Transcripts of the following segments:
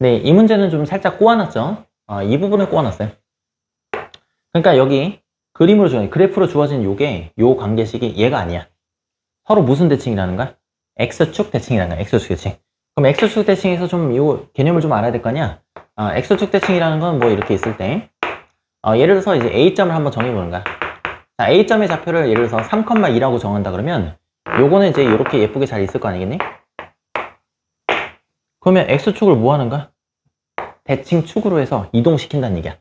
네, 이 문제는 좀 살짝 꼬아놨죠? 어, 이 부분을 꼬아놨어요. 그러니까 여기 그림으로 주어진, 그래프로 주어진 요게, 요 관계식이 얘가 아니야. 서로 무슨 대칭이라는 거야? X축 대칭이라는 거야, X축 대칭. 그럼 X축 대칭에서 좀 요 개념을 좀 알아야 될 거 아니야? 어, X축 대칭이라는 건 뭐 이렇게 있을 때, 어, 예를 들어서 이제 A점을 한번 정해보는 거야. 자, A점의 좌표를 예를 들어서 3,2라고 정한다 그러면, 요거는 이제 이렇게 예쁘게 잘 있을 거 아니겠니? 그러면 X축을 뭐 하는 거야? 대칭 축으로 해서 이동시킨다는 얘기야.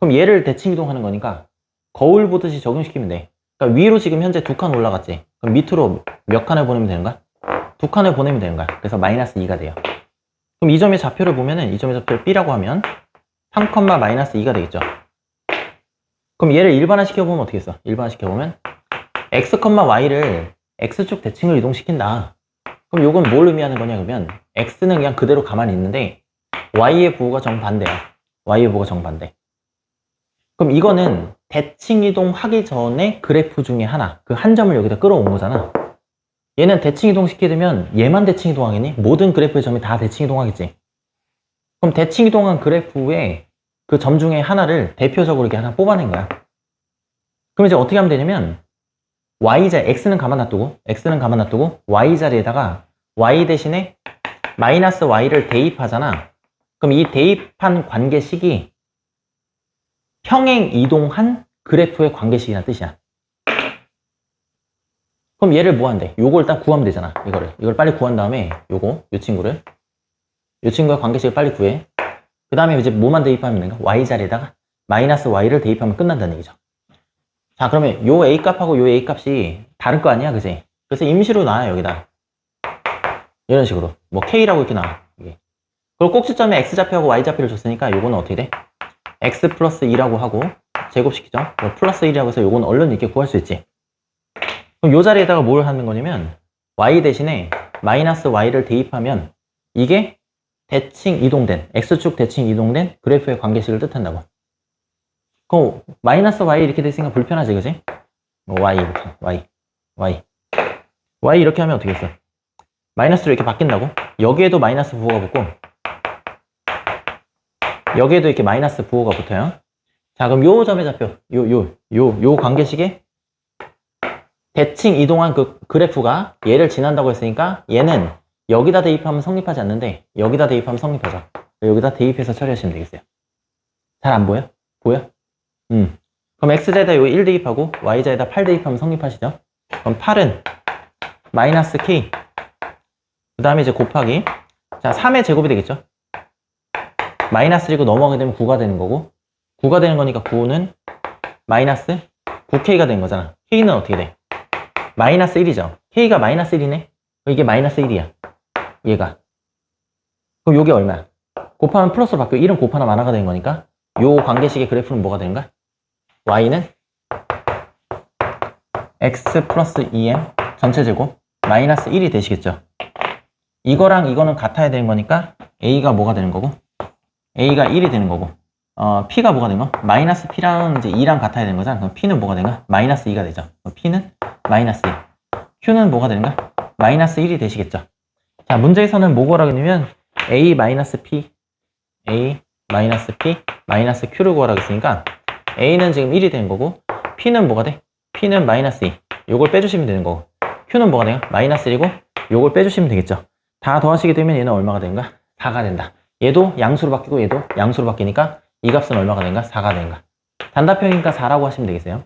그럼 얘를 대칭 이동하는 거니까 거울 보듯이 적용시키면 돼. 그러니까 위로 지금 현재 두 칸 올라갔지. 그럼 밑으로 몇 칸을 보내면 되는 거야? 두 칸을 보내면 되는 거야. 그래서 마이너스 2가 돼요. 그럼 이 점의 좌표를 보면은 이 점의 좌표를 B라고 하면 3, 마이너스 2가 되겠죠. 그럼 얘를 일반화 시켜보면 어떻게 했어? 일반화 시켜보면 x, y를 x축 대칭을 이동시킨다. 그럼 요건 뭘 의미하는 거냐 그러면 x는 그냥 그대로 가만히 있는데 y의 부호가 정반대야. y의 부호가 정반대. 그럼 이거는 대칭 이동하기 전에 그래프 중에 하나, 그 한 점을 여기다 끌어온 거잖아. 얘는 대칭 이동 시키게 되면 얘만 대칭 이동하겠니? 모든 그래프의 점이 다 대칭 이동하겠지. 그럼 대칭 이동한 그래프의 그 점 중에 하나를 대표적으로 이렇게 하나 뽑아낸 거야. 그럼 이제 어떻게 하면 되냐면 y자 x는 가만 놔두고 x는 가만 놔두고 y 자리에다가 y 대신에 마이너스 y를 대입하잖아. 그럼 이 대입한 관계식이 평행 이동한 그래프의 관계식이라는 뜻이야. 그럼 얘를 뭐 한대? 요걸 일단 구하면 되잖아. 이거를. 이걸 빨리 구한 다음에 요거, 요 친구를. 요 친구의 관계식을 빨리 구해. 그 다음에 이제 뭐만 대입하면 되는가? y 자리에다가 마이너스 y를 대입하면 끝난다는 얘기죠. 자, 그러면 요 a 값하고 요 a 값이 다를 거 아니야, 그지? 그래서 임시로 나와 여기다. 이런 식으로. 뭐 k라고 이렇게 나와. 이게. 그리고 꼭지점에 x 좌표하고 y 좌표를 줬으니까 요거는 어떻게 돼? x 플러스 2라고 하고 제곱시키죠. 뭐 플러스 1이라고 해서 요거는 얼른 이렇게 구할 수 있지. 그럼 요 자리에다가 뭘 하는 거냐면 y 대신에 마이너스 y를 대입하면 이게 대칭 이동된 x축 대칭 이동된 그래프의 관계식을 뜻한다고. 그럼 마이너스 y 이렇게 됐으니까 불편하지, 그지? 뭐 y y y y 이렇게 하면 어떻게 했어? 마이너스로 이렇게 바뀐다고? 여기에도 마이너스 부호가 붙고 여기에도 이렇게 마이너스 부호가 붙어요. 자, 그럼 요 점의 좌표, 요, 요, 요, 요 관계식에 대칭 이동한 그 그래프가 얘를 지난다고 했으니까 얘는 여기다 대입하면 성립하지 않는데 여기다 대입하면 성립하죠. 여기다 대입해서 처리하시면 되겠어요. 잘 안 보여? 보여? 음. 그럼 x자에다 요 1 대입하고 y자에다 8 대입하면 성립하시죠? 그럼 8은 마이너스 k 그 다음에 이제 곱하기 자 3의 제곱이 되겠죠? 마이너스 1이고 넘어가게 되면 9가 되는 거고 9가 되는 거니까 9는 마이너스 9k가 된 거잖아. k는 어떻게 돼? 마이너스 1이죠. k가 마이너스 1이네? 이게 마이너스 1이야. 얘가. 그럼 요게 얼마야? 곱하면 플러스로 바뀌고 1은 곱하나 마나가 되는 거니까 요 관계식의 그래프는 뭐가 되는가? y는 x 플러스 2m 전체 제곱 마이너스 1이 되시겠죠. 이거랑 이거는 같아야 되는 거니까 a가 뭐가 되는 거고 a가 1이 되는 거고 어, p가 뭐가 되는 거? 마이너스 p랑 이제 2랑 같아야 되는 거잖아. 그럼 p는 뭐가 되는가? 마이너스 2가 되죠. p는 마이너스 2. q는 뭐가 되는가? 마이너스 1이 되시겠죠. 자, 문제에서는 뭐 구하라고 했냐면 a 마이너스 p, a 마이너스 p, 마이너스 q를 구하라고 했으니까 a는 지금 1이 되는 거고 p는 뭐가 돼? p는 마이너스 2. 요걸 빼주시면 되는 거고 q는 뭐가 돼요? 마이너스 1이고 요걸 빼주시면 되겠죠. 다 더하시게 되면 얘는 얼마가 되는가? 4가 된다. 얘도 양수로 바뀌고 얘도 양수로 바뀌니까 이 값은 얼마가 되는가? 4가 되는가? 단답형이니까 4라고 하시면 되겠어요.